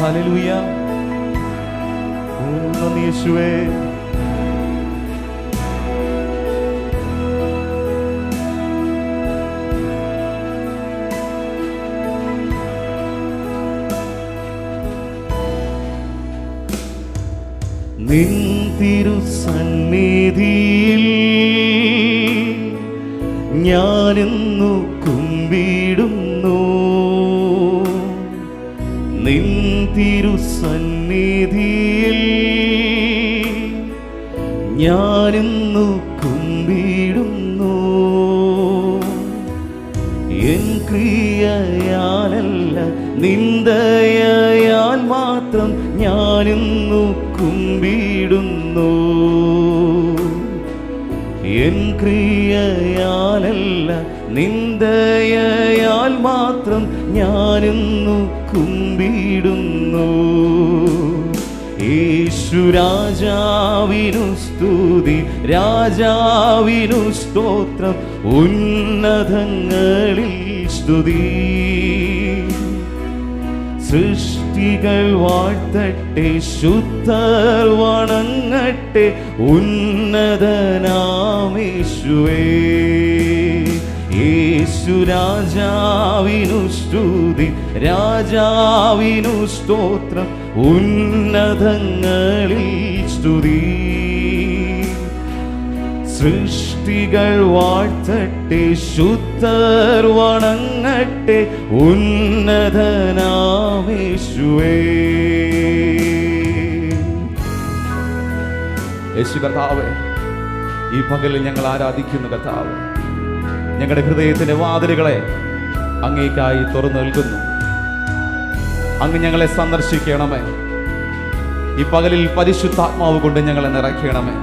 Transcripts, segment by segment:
Hallelujah. ഓ നന്ദി യേശുവേ. നിൻ തിരുസന്നിധിയിൽ ഞാനിന്നു കുമ്പിടുന്നു തിരുസന്നിധിയിൽ ഞാനിന്നു കുമ്പിടുന്നു. എൻ ക്രിയയാലല്ല നിന്ദയാൽ മാത്രം ഞാനിന്നു കുമ്പിടുന്നു. എൻ ക്രിയയാലല്ല നിന്ദയാൽ മാത്രം ഞാനിന്നു കുമ്പിടുന്നു. യേശു രാജാവിനു സ്തുതി രാജാവിനു സ്തോത്രം ഉന്നതങ്ങളിൽ സ്തുതി. സൃഷ്ടികൾ വാഴ്ത്തട്ടെ ശുദ്ധർ വണങ്ങട്ടെ ഉന്നതനാമേശുവേ യേശു രാജാവിനു സ്തുതി രാജാവിനു സ്തോത്രം ഉന്നതങ്ങളിൽ സ്തുതി. സൃഷ്ടികൾ വാഴ്ത്തട്ടെ ശുദ്ധർ വണങ്ങട്ടെ ഉന്നതനാമേശുവേ യേശു കർത്താവേ ഈ പകലിൽ ഞങ്ങൾ ആരാധിക്കുന്ന കർത്താവ്. ഞങ്ങളുടെ ഹൃദയത്തിന്റെ വാതിലുകളെ അങ്ങേക്കായി തുറന്നു നൽകുന്നു അങ്ങ് ഞങ്ങളെ സന്ദർശിക്കണമേ. ഈ പകലിൽ പരിശുദ്ധാത്മാവ് കൊണ്ട് ഞങ്ങളെ നിറയ്ക്കണമേ.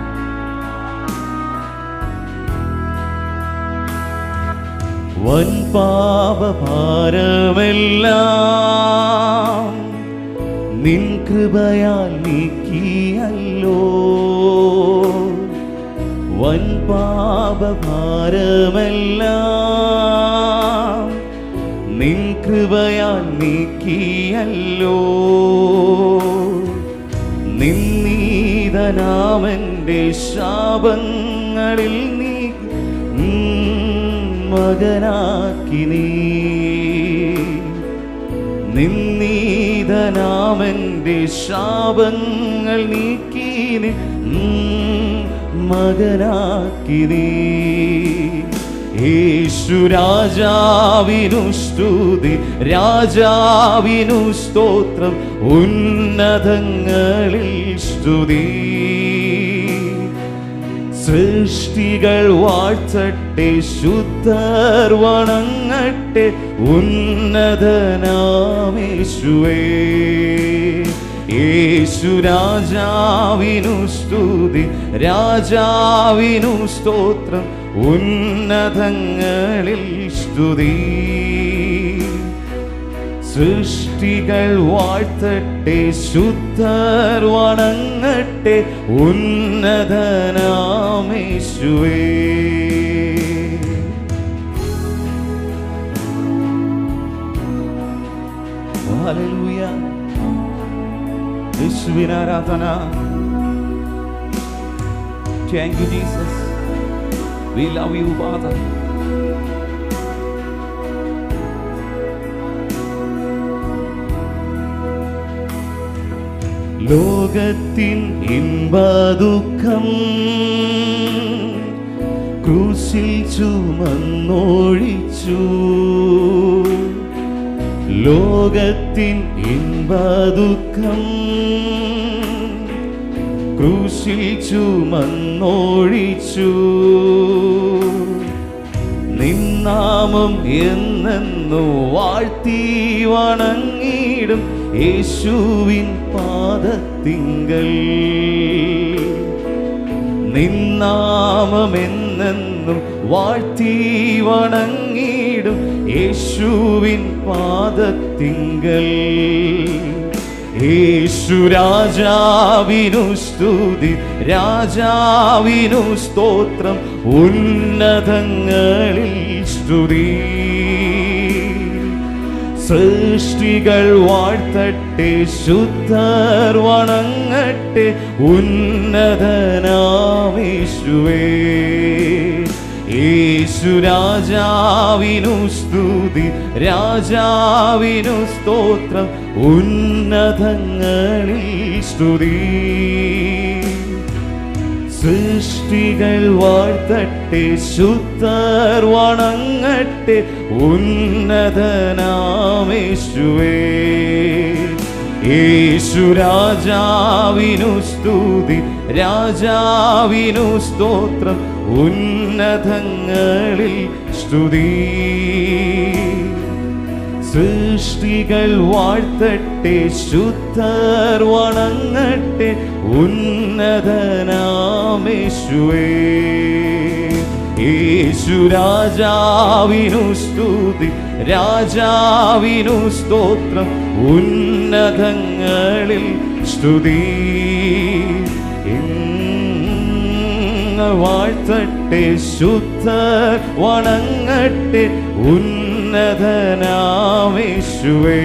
വൻ പാപഭാരമെല്ലാം നിൻ കൃപയാൽ നീക്കിയല്ലോ. പാപഭാരമെല്ലാം നിൻ കൃപയാൽ നീക്കിയല്ലോ. നിന്നീതനാമന്റെ ശാപങ്ങളിൽ നീ മകനാക്കി നീ നിന്നീതനാമന്റെ ശാപങ്ങൾ നീക്കി മകനാക്കി രാജാവിനു സ്തുതി രാജാവിനു സ്തോത്രം ഉന്നതങ്ങളിൽ സ്തുതി. സൃഷ്ടികൾ വാഴ്ത്തട്ടെ ശുദ്ധർ വണങ്ങട്ടെ ഉന്നതനാമേശുവേ യേശു രാജാവിനു സ്തുതി രാജാവിനു സ്തോത്രം ഉന്നതങ്ങളിൽ സ്തുതി. സൃഷ്ടികൾ വാഴ്ത്തട്ടെ ശുദ്ധർ വണങ്ങട്ടെ ഉന്നതനാമേശുവേ ഹല്ലേലൂയ. യേശുവിന് ആരാധന. Thank you Jesus we love you father ലോകത്തിൻ ഇൻപദുഃഖം ക്രൂശിൽ ചുമന്നോഴിച്ചു. ലോകത്തിൻ ഇൻപദുഃഖം ക്രൂശിൽ ചുമന്നോഴിച്ചു. നിന്നാമം എന്നെന്നു വാഴ്ത്തി വണങ്ങിടും. യേശുവിൻ പാദത്തിങ്കൽ. നിന്നാമമെന്നെന്നും വാഴ്ത്തി വണങ്ങിടും യേശുവിൻ പാദത്തിങ്കൽ. യേശു രാജാവിനു സ്തുതി രാജാവിനു സ്തോത്രം ഉന്നതങ്ങളിൽ സ്തുതി. സൃഷ്ടികൾ വാഴ്ത്തട്ടെ ശുദ്ധർ വണങ്ങട്ടെ ഉന്നതനാമേശുവേ യേശു രാജാവിനു സ്തുതി രാജാവിനു സ്തോത്രം ഉന്നതങ്ങളിൽ സ്തുതി. സൃഷ്ടികൾ വാഴ്ത്തട്ടെ ശുദ്ധർ വണങ്ങട്ടെ ഉന്നതനാമേശുവേ. യേശു രാജാവിനു സ്തുതി രാജാവിനു സ്തോത്രം ഉന്നതങ്ങളിൽ സ്തുതി. സൃഷ്ടികൾ വാഴ്ത്തട്ടെ ശുദ്ധർ വണങ്ങട്ടെ ഉന്നതനാമേശുവേ. യേശു രാജാവിനു സ്തുതി രാജാവിനു സ്തോത്രം ഉന്നതങ്ങളിൽ സ്തുതി. വാഴ്ത്തട്ടെ ശുദ്ധർ വണങ്ങട്ടെ ഉന്നതനാമേശുവേ